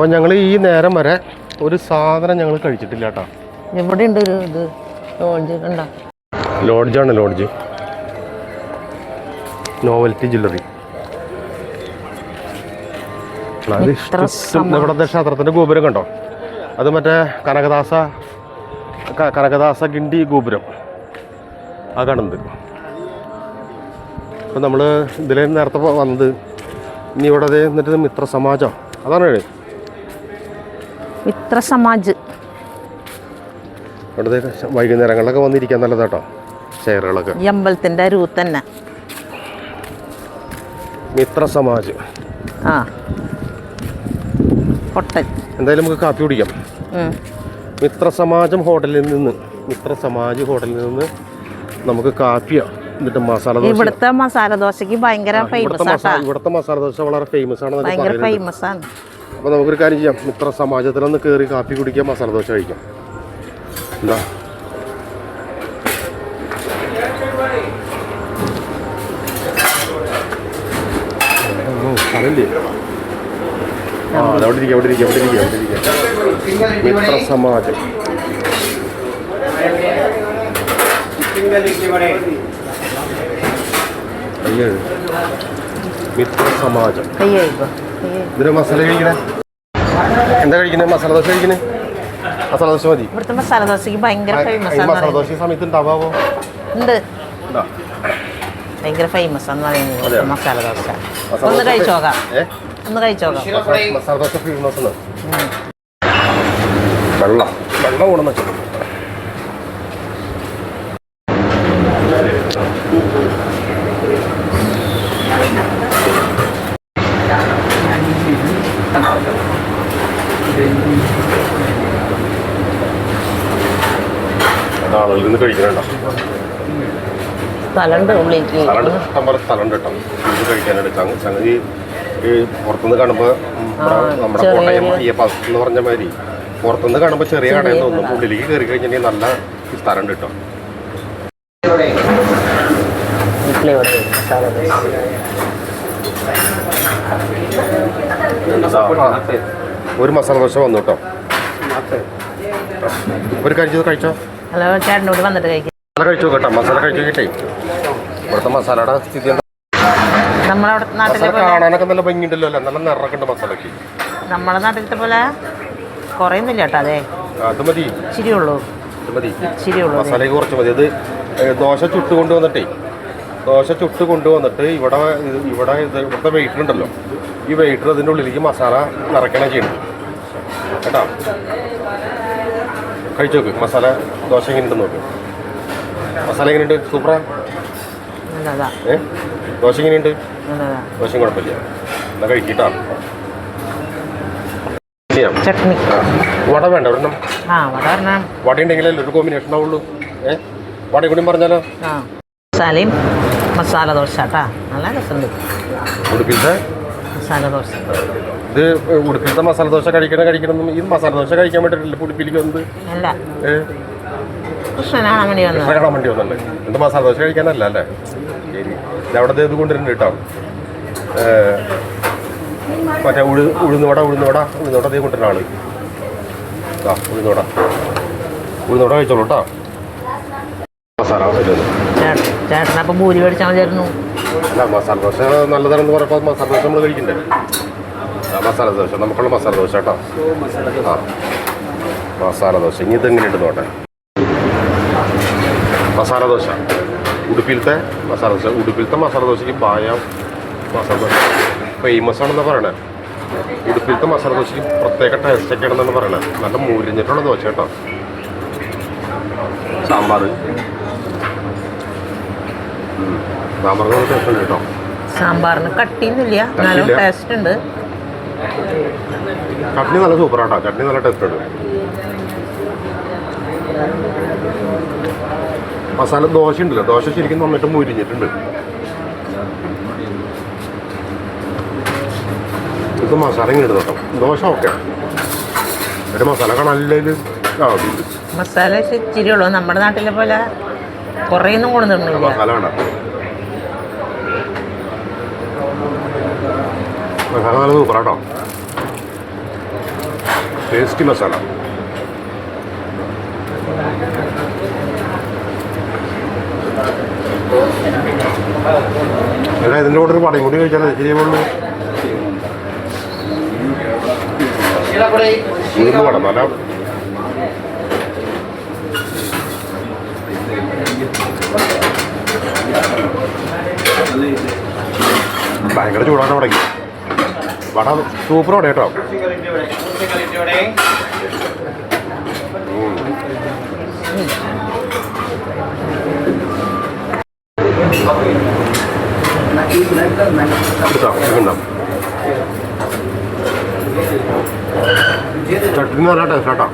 അപ്പോൾ ഞങ്ങൾ ഈ നേരം വരെ ഒരു സാധനം ഞങ്ങൾ കഴിച്ചിട്ടില്ല കേട്ടോ. ഇവിടെ ഉണ്ട് ഒരു ഇത്? ലോഡ്ജ് കണ്ട? ലോഡ്ജാണ് ലോഡ്ജ്. നോവൽറ്റി ജ്വല്ലറി അത് ചുറ്റും ഇവിടുത്തെ ക്ഷേത്രത്തിന്റെ ഗോപുരം കണ്ടോ? അത് മറ്റേ കനകദാസ കനകദാസ ഗിണ്ടി ഗോപുരം. ആ കാണുന്നത്. അപ്പം നമ്മൾ ഇതിലേ നേരത്തെ വന്നത്. ഇനി ഇവിടെ എന്നിട്ട് മിത്ര സമാജം. അതാണ് മിത്ര സമാജ്. ഇവിടുത്തെ വൈകുന്നേരങ്ങളിലൊക്കെ വന്നിരിക്കാൻ നല്ലതാട്ടോ ചെയറുകളൊക്കെ. ഈ അമ്പലത്തിന്റെ അരുവ് തന്നെ. മിത്ര സമാജ്. ആ. ഹോട്ടൽ എന്തായാലും നമുക്ക് കാപ്പി കുടിക്കാം. മിത്ര സമാജം ഹോട്ടലിൽ നിന്ന് മിത്ര സമാജ് ഹോട്ടലിൽ നിന്ന് നമുക്ക് കാപ്പിയോ എന്നിട്ട് മസാല ദോശ. ഇവിടുത്തെ മസാല ദോശക്ക് ഭയങ്കര ഫേമസ് ഇവിടുത്തെ മസാല ദോശ വളരെ ഫേമസ് ആണ് ഭയങ്കര ഫേമസ് ആണ്. അപ്പോൾ നമുക്കൊരു കാര്യം ചെയ്യാം. മിത്ര സമാജത്തിലൊന്ന് കയറി കാപ്പി കുടിക്കാം മസാല ദോശ കഴിക്കാം. എന്താ? ഇരിക്കുക അവിടെ അവിടെ അവിടെ സമാജം. സമാജം. മസാല കഴിക്കണേ? എന്താ കഴിക്കുന്നത് മസാല ദോശ കഴിക്കുന്നത് മസാല ദോശ മതി. ഇവിടുത്തെ മസാല ദോശയ്ക്ക് ഭയങ്കര ഫേമസ് മസാല ദോശ സമയത്ത് ഉണ്ടാവാമോ ഉണ്ട്. ഭയങ്കര ഫേമസ് എന്ന് പറയുന്നത് മസാല ദോശ. ഒന്ന് കഴിച്ചു നോക്കാം. ഒന്ന് കഴിച്ചു നോക്കാം. മസാല- ദോശ ഫേമസ്. വെള്ളം. വെള്ളം കൊണ്ടെന്ന് ആളുകളിൽ നിന്ന് കഴിക്കണുണ്ടോ സ്ഥലമുണ്ട് ഉള്ളിലേക്ക് സ്ഥലമുണ്ട് ഇഷ്ടം പോലെ സ്ഥലമുണ്ട് കേട്ടോ ഇത് സംഗതി ഈ പുറത്തുനിന്ന് കാണുമ്പോൾ നമ്മുടെ കോട്ടയം അയ്യപ്പ എന്ന് പറഞ്ഞ മാതിരി പുറത്തുനിന്ന് കാണുമ്പോൾ ചെറിയ കടയിൽ തോന്നും ഉള്ളിലേക്ക് കയറി കഴിഞ്ഞിട്ടുണ്ടെങ്കിൽ നല്ല സ്ഥലമുണ്ട് കേട്ടോ ഫ്ലേവർ മസാല ദോശ ഒരു മസാല ദോശ വന്നു കേട്ടോ. ഒരു കഴിച്ചത് കഴിച്ചോ? ഹലോ ചേട്ടനോട് വന്നിട്ട് കഴിക്കാം. മസാല കഴിച്ചു കേട്ടോ? മസാല കഴിച്ചു കിട്ടേ? ഇവിടുത്തെ മസാലയുടെ സ്ഥിതി എന്താ? നാട്ടിലെ പോലെ കാണാനൊക്കെ നല്ല ഭംഗിയുണ്ടല്ലോ അല്ലേ? നല്ല നിറൊക്കെ ഉണ്ട് മസാലക്ക് നമ്മളെ നാട്ടിലത്തെ പോലെ കുറയുന്നില്ല കേട്ടോ അതെ. അത് മതി. ഇച്ചിരി ഉള്ളൂ. മതി. ഇച്ചിരി ഉള്ളൂ അതെ. മസാലയ്ക്ക് കുറച്ച് മതി. അത് ദോശ ചുട്ട് കൊണ്ടുവന്നിട്ടേ ദോശ ചുട്ട് കൊണ്ടുവന്നിട്ട് ഇവിടെ ഇവിടെ ഇത് ഇവിടുത്തെ വെയിറ്റർ ഉണ്ടല്ലോ. ഈ വെയിറ്റർ ഇതിന്റെ ഉള്ളിലേക്ക് മസാല നിറയ്ക്കണം ചെയ്യണം. കേട്ടോ? കഴിച്ചു നോക്ക്. മസാല ദോശ എങ്ങനെയുണ്ടെന്ന് നോക്ക്. മസാല എങ്ങനെയുണ്ട്? സൂപ്പറാ? ഏ? ദോശ എങ്ങനെയുണ്ട്? ദോശയും കുഴപ്പമില്ല. എന്നാ കഴിക്കിട്ടാ. ചട്നി. വട വേണ്ട ഒരെണ്ണം. വട ഉണ്ടെങ്കിലല്ലേ ഒരു കോമ്പിനേഷൻ ആവുള്ളൂ. ഏ? വടയും കൂടി പറഞ്ഞാലോ? മസാലയും മസാല ദോശ കേട്ടാ നല്ല രസമുണ്ട്. ഉടുപ്പിലത്തെ? മസാല ദോശ. ഇത് ഉടുപ്പിലത്തെ മസാല ദോശ കഴിക്കണം കഴിക്കണം ഇത് മസാല ദോശ കഴിക്കാൻ പറ്റില്ല ഉടുപ്പിലേക്ക് വന്നത്. അല്ല. കൃഷ്ണനാണ് അങ്ങനെ വന്നത്. കാണാൻ വേണ്ടി വന്നല്ലേ? എന്ത് മസാല ദോശ കഴിക്കാനല്ല അല്ലേ? അവിടെ ഇത് കൊണ്ടുവരുന്നുണ്ട് കേട്ടോ. മറ്റേ ഉഴു ഉഴുന്നുവട ഉഴുന്നുവട ഉഴുന്നുവട ഇത് കൊണ്ടുവരുന്ന ആൾ. ആ ഉഴുന്നുവട. ഉഴുന്നുവട കഴിച്ചോളൂ കേട്ടോ മസാല ചേട്ടൻ ചേട്ടനപ്പം ഭൂരി മേടിച്ചാൽ മതിയായിരുന്നു. അല്ല മസാല ദോശ നല്ലതാണെന്ന് പറഞ്ഞപ്പോൾ മസാല ദോശ നമ്മൾ കഴിക്കണ്ടേ? മസാല ദോശ. നമുക്കുള്ള മസാല ദോശ കേട്ടോ. ആ മസാല ദോശ. ഇനി ഇതെങ്ങനെയുണ്ട് നോട്ടെ മസാല ദോശ. ഉടുപ്പിലത്തെ മസാല ദോശ. ഉടുപ്പിലത്തെ മസാല ദോശയ്ക്ക് പായ മസാല ദോശ. ഫേമസ് ആണെന്ന് പറയണേ. ഉടുപ്പിലത്തെ മസാല ദോശയ്ക്ക് പ്രത്യേക ടേസ്റ്റ് ഒക്കെ ആണെന്നാണ് പറയണേ. നല്ല മൂരിഞ്ഞിട്ടുള്ള ദോശ കേട്ടോ. സാമ്പാർ സാമ്പാറിന് കട്ടിയൊന്നുമില്ല. കട്ടിയില്ല. ടേസ്റ്റ് ഉണ്ട്. ചട്നി നല്ല സൂപ്പറാട്ടോ ചട്നി നല്ല ടേസ്റ്റ് ഉണ്ട്. മസാല ദോശ ഉണ്ടല്ലോ. ദോശ ശരിക്കും നന്നായിട്ട് മുരിഞ്ഞിട്ടുണ്ട്. ഇത് മസാല ഇങ്ങനെ കേട്ടോ. ദോശ ഓക്കെ ഒരു മസാല ഇത് മസാല ഇച്ചിരി ഉള്ളൂ. നമ്മുടെ നാട്ടിലെ പോലെ കുറേ ഒന്നും കൊണ്ടുവന്നിട്ടില്ല മസാല വേണ്ട. മസാല സൂപ്പറാട്ടോ. ടേസ്റ്റി മസാല. എടാ ഇതിന്റെ കൂടെ ഒരു പടയും കൂടി കഴിച്ചാൽ ശരിയാവുള്ളൂ ഉഴുന്ന് പടം ഭയങ്കര ചൂടാണ് തുടങ്ങി വട സൂപ്പർ വട കേട്ടോ? ചട്നി നല്ല ടേസ്റ്റ്.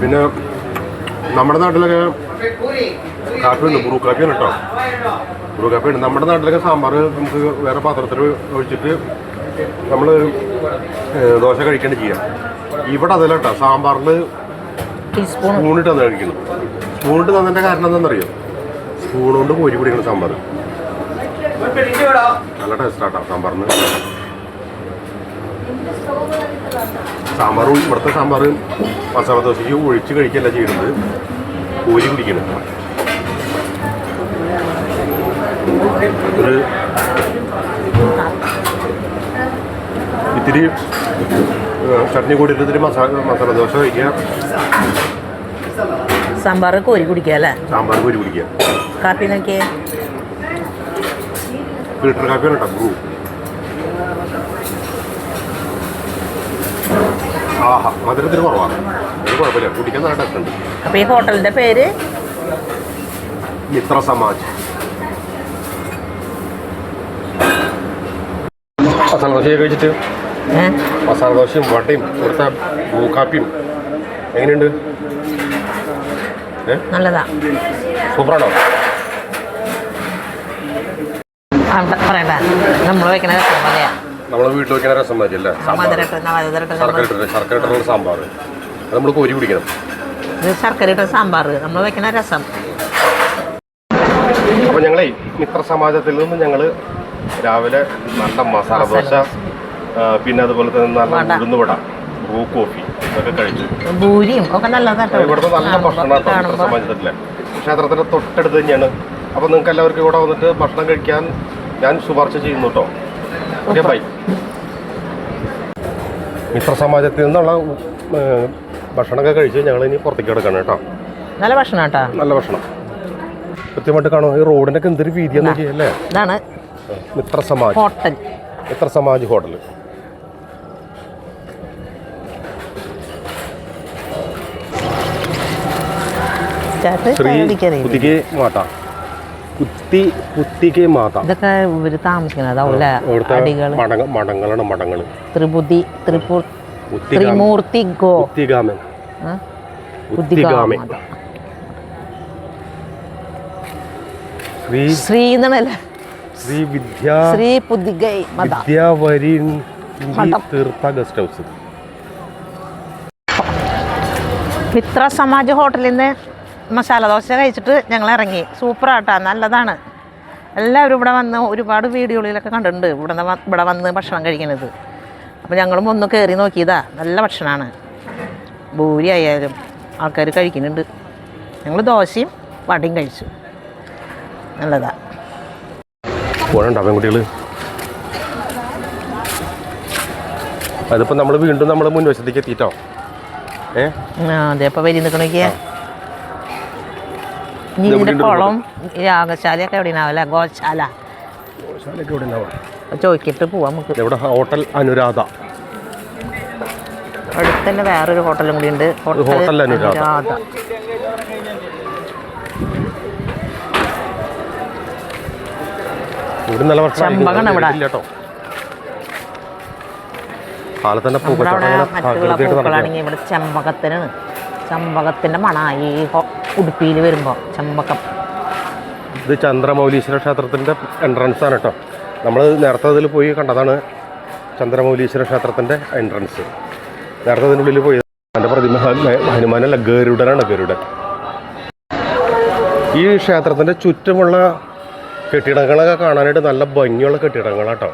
പിന്നെ നമ്മുടെ നാട്ടിലൊക്കെ കാപ്പിയുണ്ട് ബ്രൂ കേട്ടോ ഉണ്ട് നമ്മുടെ നാട്ടിലൊക്കെ സാമ്പാർ നമുക്ക് വേറെ പാത്രത്തിൽ ഒഴിച്ചിട്ട് നമ്മൾ ദോശ കഴിക്കേണ്ട ചെയ്യാം. ഇവിടെ അതല്ല കേട്ടോ സാമ്പാറിൽ സ്പൂൺ സ്പൂണിട്ട് തന്നെ കഴിക്കണം സ്പൂണിട്ട് തന്നതിന്റെ കാരണം എന്താണെന്നറിയോ? സ്പൂൺ കൊണ്ട് കോരി പിടിക്കണം സാമ്പാർ. നല്ല ടേസ്റ്റാട്ടോ സാമ്പാറിന്. സാമ്പാർ ഇവിടുത്തെ സാമ്പാർ മസാല ദോശയ്ക്ക് ഒഴിച്ച് കഴിക്കല്ല ചെയ്യുന്നത് കോരി കുടിക്കണം ഒരു ഇത്തിരി ചട്നി കൂടി ഇത്തിരി മസാല മസാല ദോശ കഴിക്കാം സാമ്പാർ കോരി കുടിക്കുക അല്ലേ? സാമ്പാർ കോരി കുടിക്കുക. കാപ്പി നോക്കിയേ. ഫിൽട്ടർ കാപ്പി കേട്ടോ. ബ്രൂ ആഹാ മധുരത്തിന് കുറവാണ് കുഴപ്പമില്ല. കുടിക്കാൻ നല്ല ടേസ്റ്റ് ഉണ്ട്. അപ്പോൾ ഈ ഹോട്ടലിന്റെ പേര്? മിത്ര സമാജ്. മസാല ദോശയൊക്കെ കഴിച്ചിട്ട്? മസാല ദോശയും വടയും ഇവിടുത്തെ കാപ്പിയും എങ്ങനെയുണ്ട്? നല്ലതാ. സൂപ്പറാണോ? പറയണ്ട. നമ്മൾ വെക്കുന്ന രസം പോലെയാ നമ്മൾ വീട്ടിൽ വെക്കുന്ന രസം സാമ്പാർ മധുരട്ട് മധുരട്ട് ശർക്കര ഇട്ടിട്ട് ശർക്കര ഇട്ടിട്ടുള്ള സാമ്പാർ അത് നമ്മൾ കോരി ഇത് ശർക്കര ഇട്ട സാമ്പാർ നമ്മൾ വെക്കുന്ന രസം. അപ്പോൾ ഞങ്ങളെ മിത്ര സമാജത്തിൽ നിന്ന് ഞങ്ങൾ രാവിലെ നല്ല മസാല ദോശ പിന്നെ അതുപോലെ തന്നെ നല്ല വട. ഉഴുന്നുവട ബ്രൂ കോഫി ഇതൊക്കെ കഴിച്ചു. ഭൂരിയും ഒക്കെ നല്ലതാട്ടോ ഇവിടുത്തെ നല്ല ഭക്ഷണം കേട്ടോ ക്ഷേത്രത്തിന്റെ ക്ഷേത്രത്തിന്റെ തൊട്ടടുത്ത് തന്നെയാണ്. അപ്പോൾ നിങ്ങൾക്ക് എല്ലാവർക്കും ഇവിടെ വന്നിട്ട് ഭക്ഷണം കഴിക്കാൻ ഞാൻ ശുപാർശ ചെയ്യുന്നു കേട്ടോ. ഓക്കെ ബൈ മിത്ര സമാജത്തിൽ നിന്നുള്ള ഭക്ഷണമൊക്കെ കഴിച്ച് ഞങ്ങൾ ഇനി പുറത്തേക്ക് കിടക്കണം കേട്ടോ. നല്ല ഭക്ഷണം കേട്ടോ. നല്ല ഭക്ഷണം. കൃത്യമായിട്ട് കാണും ഈ റോഡിനൊക്കെ എന്തൊരു വീതിയാന്ന് നോക്കിയേ അല്ലേ മിത്ര സമാജ്? ഹോട്ടൽ. മിത്ര സമാജ് ഹോട്ടൽ കുത്തിക്ക് കുത്തി ഇതൊക്കെ മടങ്ങളാണ് മടങ്ങൾ ത്രിപുതി ത്രിപുർ ത്രിമൂർത്തി ഗോ. കുത്തിഗാമൻ? കുത്തിഗാമൻ. ശ്രീ ശ്രീ വിദ്യ ശ്രീ പുതികൈ മത. വിദ്യാവരി. Theertha guest house. Mitra Samaj ഹോട്ടലിൽ നിന്ന് മസാല ദോശ കഴിച്ചിട്ട് ഞങ്ങൾ ഇറങ്ങി. സൂപ്പറാട്ടാ നല്ലതാണ്. എല്ലാവരും ഇവിടെ വന്ന് ഒരുപാട് വീഡിയോകളിലൊക്കെ കണ്ടിട്ടുണ്ട്. ഇവിടെ നിന്ന് ഇവിടെ വന്ന് ഭക്ഷണം കഴിക്കുന്നത് അപ്പോൾ ഞങ്ങളും ഒന്ന് കയറി നോക്കിയതാ. നല്ല ഭക്ഷണമാണ് ഭൂരി ആയാലും ആൾക്കാർ കഴിക്കുന്നുണ്ട്. ഞങ്ങൾ ദോശയും വടയും കഴിച്ചു. നല്ലതാ. പോകണ്ട പെൺകുട്ടികൾ അതിപ്പോൾ നമ്മൾ വീണ്ടും നമ്മൾ മുൻവശത്തേക്ക് എത്തിയിട്ടോ ഏ? അതെ അപ്പോൾ വരി കുളം യാഗശാലയൊക്കെ എവിടെ ഉണ്ടാവില്ല ഗോശാല. പോവാം നമുക്ക്. ഇവിടെ ഹോട്ടൽ അനുരാധ. അടുത്ത് തന്നെ വേറൊരു ഹോട്ടലും കൂടി ഉണ്ട്. ഹോട്ടൽ അനുരാധ. ഇവിടെ നല്ല ഇവിടെ. ഇല്ല കേട്ടോ. കാലത്തന്നെ നമ്മുടെ അവിടെ മറ്റുള്ള പൂക്കളാണെങ്കിൽ ഇവിടെ ചെമ്പകത്തിനാണ്. ചെമ്പകത്തിന്റെ മണ ഈ ഹോ- ഉടുപ്പിയിൽ വരുമ്പോൾ ചെമ്പകം. ഇത് ചന്ദ്രമൗലീശ്വര ക്ഷേത്രത്തിന്റെ എൻട്രൻസ് ആണ് കേട്ടോ. നമ്മൾ നേരത്തെ അതിൽ പോയി കണ്ടതാണ് ചന്ദ്രമൗലീശ്വര ക്ഷേത്രത്തിന്റെ എൻട്രൻസ് നേരത്തെ അതിനുള്ളിൽ പോയി. അതിന്റെ പ്രതിമ ഹ- ഹനുമാനല്ല ഗരുഡനാണ് ഗരുഡൻ. ഈ ക്ഷേത്രത്തിന്റെ ചുറ്റുമുള്ള കെട്ടിടങ്ങളൊക്കെ കാണാനായിട്ട് നല്ല ഭംഗിയുള്ള കെട്ടിടങ്ങളാട്ടോ.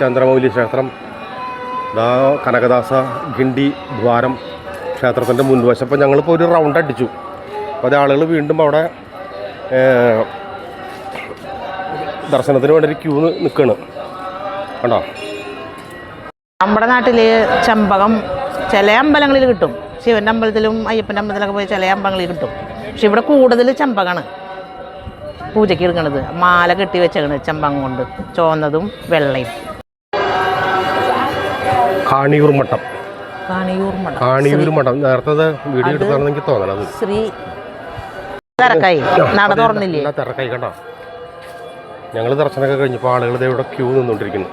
ചന്ദ്രമൗലി ക്ഷേത്രം ഇതാ കനകദാസ ഗിണ്ടി ദ്വാരം ക്ഷേത്രത്തിന്റെ മുൻവശം. അപ്പോൾ ഞങ്ങളിപ്പോൾ ഒരു റൗണ്ട് അടിച്ചു. അപ്പോൾ അത് ആളുകൾ വീണ്ടും അവിടെ ദർശനത്തിന് വേണ്ടി ഒരു ക്യൂ നിൽക്കുകയാണ് കണ്ടോ? നമ്മുടെ നാട്ടിൽ ചെമ്പകം ചില അമ്പലങ്ങളിൽ കിട്ടും. ശിവന്റെ അമ്പലത്തിലും അയ്യപ്പന്റെ അമ്പലത്തിലൊക്കെ പോയി ചില അമ്പലങ്ങളിൽ കിട്ടും. പക്ഷെ ഇവിടെ കൂടുതൽ ചെമ്പകമാണ് പൂജയ്ക്ക് എടുക്കണത് മാല കെട്ടി വെച്ചേക്കണത് ചെമ്പങ്ങ കൊണ്ട്. ചുവന്നതും വെള്ളയും. കാണിയൂർ മഠം. കാണിയൂർ മഠം. കാണിയൂർ മഠം. നേരത്തെ വീഡിയോ എടുത്താണെന്ന് എനിക്ക് തോന്നണത്. ശ്രീ തിരക്കായി. നട തുറന്നില്ലേ? തിരക്കായി കണ്ടോ? ഞങ്ങൾ ദർശനമൊക്കെ കഴിഞ്ഞപ്പോൾ ആളുകൾ ദേ ഇവിടെ ക്യൂ നിന്നുകൊണ്ടിരിക്കുന്നു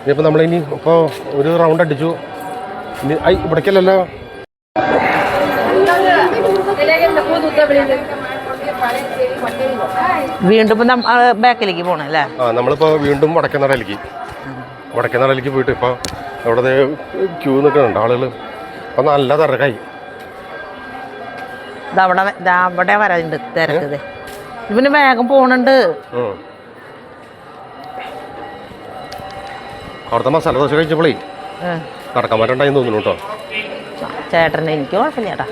ഇനിയിപ്പോൾ നമ്മളിനി ഇപ്പോൾ ഒരു റൗണ്ട് അടിച്ചു. ഇനി ഐ ഇവിടേക്കല്ലല്ലോ. വീണ്ടും ബാക്കിലേക്ക് പോകണം അല്ലേ? ആ നമ്മളിപ്പോ വീണ്ടും വടക്കനടയിലേക്ക്. വടക്കനടയിലേക്ക് പോയിട്ട് ഇപ്പോൾ അവിടെ ക്യൂ നിൽക്കുന്നുണ്ട് ആളുകൾ അപ്പോൾ നല്ല തിരക്കായി. ഇതവിടെ അവിടെ വരാനുണ്ട് തിരക്ക് ഇവന് വേഗം പോണുണ്ട്. അവിടുത്തെ മസാല ദോശ കഴിച്ചപ്പോളേ. നടക്കാൻ പറ്റണ്ടായി തോന്നുന്നു കേട്ടോ. ചേട്ടന് എനിക്ക് കുഴപ്പമില്ല ചേട്ടാ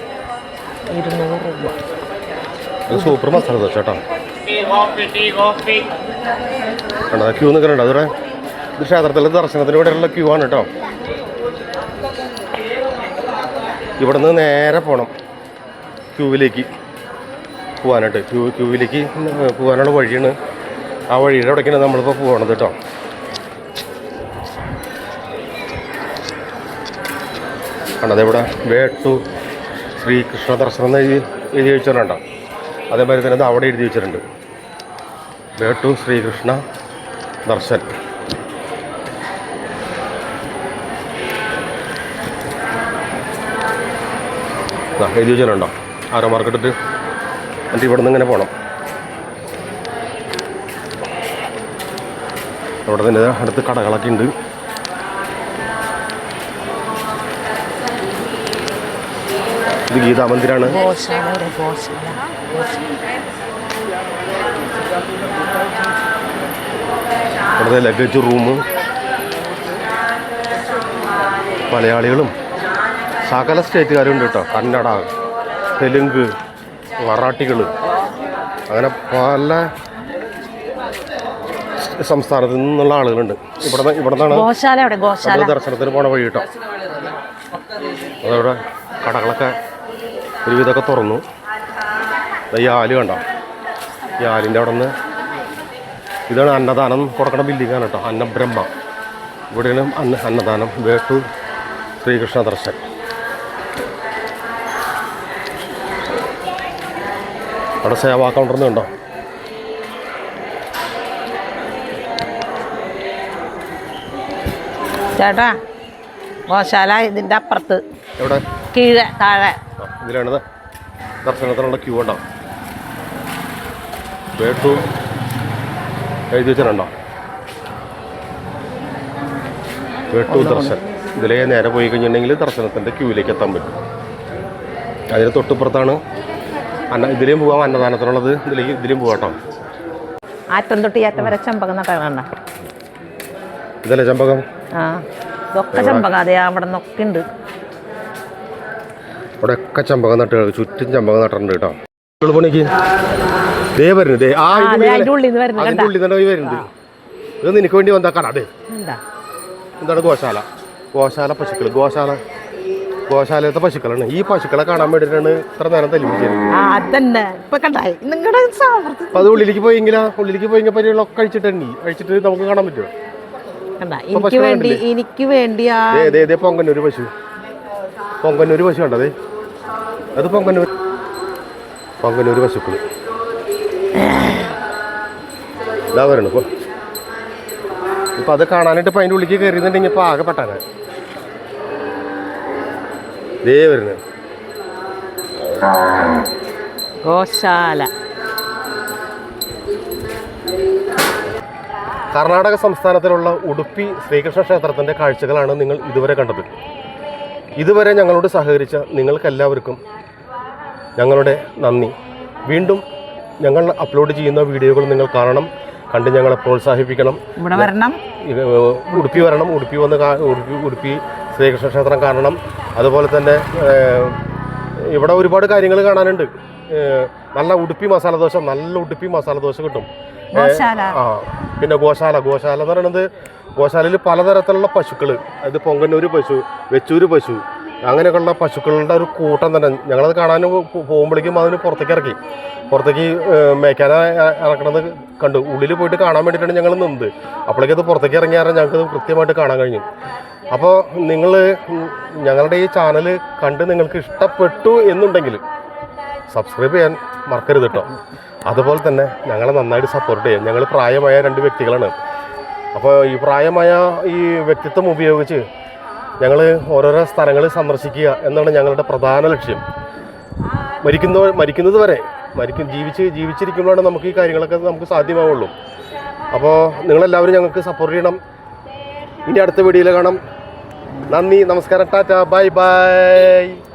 ഇരുന്നൂറ് രൂപ. സൂപ്പർ മസാല ദോശ കേട്ടോ. കണ്ടോ ക്യൂ നിൽക്കുന്നുണ്ട് അതുവരെ ഇത് ക്ഷേത്രത്തിലെ ദർശനത്തിന് വേണ്ടിയുള്ള ക്യൂ ആണ് കേട്ടോ. ഇവിടുന്ന് നേരെ പോകണം ക്യൂവിലേക്ക് പോകാനായിട്ട് ക്യൂ ക്യൂവിലേക്ക് പോകാനുള്ള വഴിയാണ്. ആ വഴിയുടെ അവിടേക്കാണ് നമ്മളിപ്പോൾ പോകണത് കേട്ടോ. കണ്ടത് ഇവിടെ വേട്ടു ശ്രീകൃഷ്ണ ദർശനം എഴുതി എഴുതി വെച്ചിട്ടുണ്ടോ? അതേമാതിരി തന്നെ അവിടെ എഴുതി വെച്ചിട്ടുണ്ട്. വേട്ടു ശ്രീകൃഷ്ണ ദർശൻ. ഉണ്ടോ ആരോ മാർക്കറ്റിട്ട് എന്നിട്ട് ഇവിടെ നിന്ന് ഇങ്ങനെ പോകണം അവിടെ തന്നെ അടുത്ത് കടകളൊക്കെ ഉണ്ട്. ഇത് ഗീതാ മന്ദിരാണ് ഗോശാല എവിടെ? ഗോശാല ഇവിടുത്തെ ലഗേജ് റൂം. മലയാളികളും സകല സ്റ്റേറ്റുകാരും ഉണ്ട് കേട്ടോ. കന്നഡ തെലുങ്ക് മറാഠികൾ അങ്ങനെ പല സംസ്ഥാനത്ത് നിന്നുള്ള ആളുകളുണ്ട്. ഇവിടെ ഇവിടെ നിന്നാണ് ഗോശാല എവിടെ? ഗോശാല. ദർശനത്തിന് പോണ വഴി കേട്ടോ. അതവിടെ കടകളൊക്കെ ഒരുവിധമൊക്കെ തുറന്നു. ഈ ആൽ കണ്ടോ? ഈ ആലിന്റെ അവിടെ നിന്ന് ഇതാണ് അന്നദാനം കൊടുക്കണ ബില്ലിങ്ങാണ് കേട്ടോ. അന്നബ്രഹ്മ. ഇവിടെയാണ് അന്ന അന്നദാനം. വേട്ടു ശ്രീകൃഷ്ണ ദർശൻ. അവിടെ സേവാ കൗണ്ടർന്നുണ്ടോ ചേട്ടാ ഗോശാല ഇതിന്റെ അപ്പുറത്ത്. എവിടെ? കീഴെ താഴെ. ഇതിലാണത്. ദർശനത്തിനുള്ള ക്യൂ ഉണ്ടോ? വേട്ടു എഴുതി വെച്ചിട്ടുണ്ടോ? വെട്ടു ദർശൻ. ഇതിലേ നേരെ പോയി കഴിഞ്ഞിട്ടുണ്ടെങ്കിൽ ദർശനത്തിന്റെ ക്യൂവിലേക്ക് എത്താൻ പറ്റും. അതിന് തൊട്ടുപ്പുറത്താണ് അന്ന ഇതിലേയും പോകാം അന്നദാനത്തിനുള്ളത്. ഇതിലേക്ക് ഇതിലേയും പോകാം ആറ്റം തൊട്ട് ഈ അറ്റം വരെ ചെമ്പകം നട്ടാണ് ഇതല്ലേ ചമ്പകം? ആ ഇതൊക്കെ ചെമ്പകം. അതെ അവിടെ നിന്നൊക്കെ ഉണ്ട്. അവിടെ ഒക്കെ ചമ്പകം നട്ടുകൾ ചുറ്റും ചമ്പകം നട്ടിട്ടുണ്ട് കേട്ടോ. പണിക്ക് ദേ വരുന്നു ദേ. ആ ഉള്ളിൽ അതിന്റെ ഉള്ളിൽ നിന്ന് വരുന്നു, അതിന്റെ ഉള്ളിൽ നിന്ന് വരുന്നുണ്ട് ഇത് നിനക്ക് വേണ്ടി വന്ന കട അതെ എന്താ? എന്താണ് ഗോശാല? ഗോശാല പശുക്കൾ ഗോശാല. ഗോശാലത്തെ പശുക്കളാണ്. ഈ പശുക്കളെ കാണാൻ വേണ്ടിയിട്ടാണ് ഇത്ര നേരം തെളിവിച്ചത് ആ അതന്നെ. ഇപ്പൊ കണ്ടായി നിങ്ങളുടെ സാമർത്ഥ്യം അപ്പൊ അത് ഉള്ളിലേക്ക് പോയെങ്കിലാ? ഉള്ളിലേക്ക് പോയെങ്കിൽ പരിപാടികളൊക്കെ കഴിച്ചിട്ടുണ്ട് കഴിച്ചിട്ട് നമുക്ക് കാണാൻ പറ്റുമോ? കണ്ട എനിക്ക് വേണ്ടി? എനിക്ക് വേണ്ടി ആ ദേ ദേ പശു. പൊങ്കന്നൂര് പശു കണ്ടതേ അത് പൊങ്കന്നൂർ പൊങ്കന്നൂര് പശുക്കൾ ഇതാ വരണം ഇപ്പൊ ഇപ്പൊ അത് കാണാനായിട്ട് ഇപ്പം അതിന്റെ ഉള്ളിലേക്ക് കയറിയെന്നുണ്ടെങ്കിൽ ഇപ്പൊ ആകെ പെട്ടാണ് ദേ വരുന്നത് ഗോശാല. കർണാടക സംസ്ഥാനത്തിലുള്ള ഉടുപ്പി ശ്രീകൃഷ്ണ ക്ഷേത്രത്തിന്റെ കാഴ്ചകളാണ് നിങ്ങൾ ഇതുവരെ കണ്ടത്. ഇതുവരെ ഞങ്ങളോട് സഹകരിച്ച നിങ്ങൾക്കെല്ലാവർക്കും ഞങ്ങളുടെ നന്ദി. വീണ്ടും ഞങ്ങൾ അപ്ലോഡ് ചെയ്യുന്ന വീഡിയോകൾ നിങ്ങൾ കാണണം. കണ്ട് ഞങ്ങളെ പ്രോത്സാഹിപ്പിക്കണം. ഇവിടെ വരണം. ഉടുപ്പി വരണം. ഉടുപ്പി വന്ന് ഉടുപ്പി ഉടുപ്പി ശ്രീകൃഷ്ണ ക്ഷേത്രം കാണണം. അതുപോലെ തന്നെ ഇവിടെ ഒരുപാട് കാര്യങ്ങൾ കാണാനുണ്ട്. നല്ല ഉടുപ്പി മസാല ദോശ നല്ല ഉടുപ്പി മസാല ദോശ കിട്ടും. ആ പിന്നെ ഗോശാല. ഗോശാല എന്ന് പറയുന്നത് ഗോശാലയിൽ പലതരത്തിലുള്ള പശുക്കൾ അത് പൊങ്കന്നൂർ പശു വെച്ചൂർ പശു അങ്ങനെയൊക്കെയുള്ള പശുക്കളുടെ ഒരു കൂട്ടം തന്നെ. ഞങ്ങളത് കാണാൻ പോകുമ്പോഴേക്കും അതിന് പുറത്തേക്ക് ഇറക്കി. പുറത്തേക്ക് ഏഹ്, ഇറക്കണത് കണ്ടു. ഉള്ളിൽ പോയിട്ട് കാണാൻ വേണ്ടിയിട്ടാണ് ഞങ്ങൾ നിന്നത്. അപ്പോഴേക്കും അത് പുറത്തേക്ക് ഇറങ്ങിയാൽ ഞങ്ങൾക്ക് കൃത്യമായിട്ട് കാണാൻ കഴിഞ്ഞു. അപ്പോൾ നിങ്ങൾ ഞങ്ങളുടെ ഈ ചാനൽ കണ്ട് നിങ്ങൾക്ക് ഇഷ്ടപ്പെട്ടു എന്നുണ്ടെങ്കിൽ സബ്സ്ക്രൈബ് ചെയ്യാൻ മറക്കരുത് കേട്ടോ. അതുപോലെ തന്നെ ഞങ്ങളെ നന്നായിട്ട് സപ്പോർട്ട് ചെയ്യാം. ഞങ്ങൾ പ്രായമായ രണ്ട് വ്യക്തികളാണ്. അപ്പോൾ ഈ പ്രായമായ ഈ വ്യക്തിത്വം ഉപയോഗിച്ച് ഞങ്ങൾ ഓരോരോ സ്ഥലങ്ങൾ സന്ദർശിക്കുക എന്നാണ് ഞങ്ങളുടെ പ്രധാന ലക്ഷ്യം. മരിക്കുന്ന മരിക്കുന്നത് വരെ മരിക്കും ജീവിച്ച് ജീവിച്ചിരിക്കുമ്പോഴാണ് നമുക്ക് ഈ കാര്യങ്ങളൊക്കെ നമുക്ക് സാധ്യമാവുള്ളൂ. അപ്പോൾ നിങ്ങളെല്ലാവരും ഞങ്ങൾക്ക് സപ്പോർട്ട് ചെയ്യണം. ഇനി അടുത്ത വീഡിയോയിൽ കാണാം. നന്ദി നമസ്കാരം ടാറ്റ ബൈ ബൈ.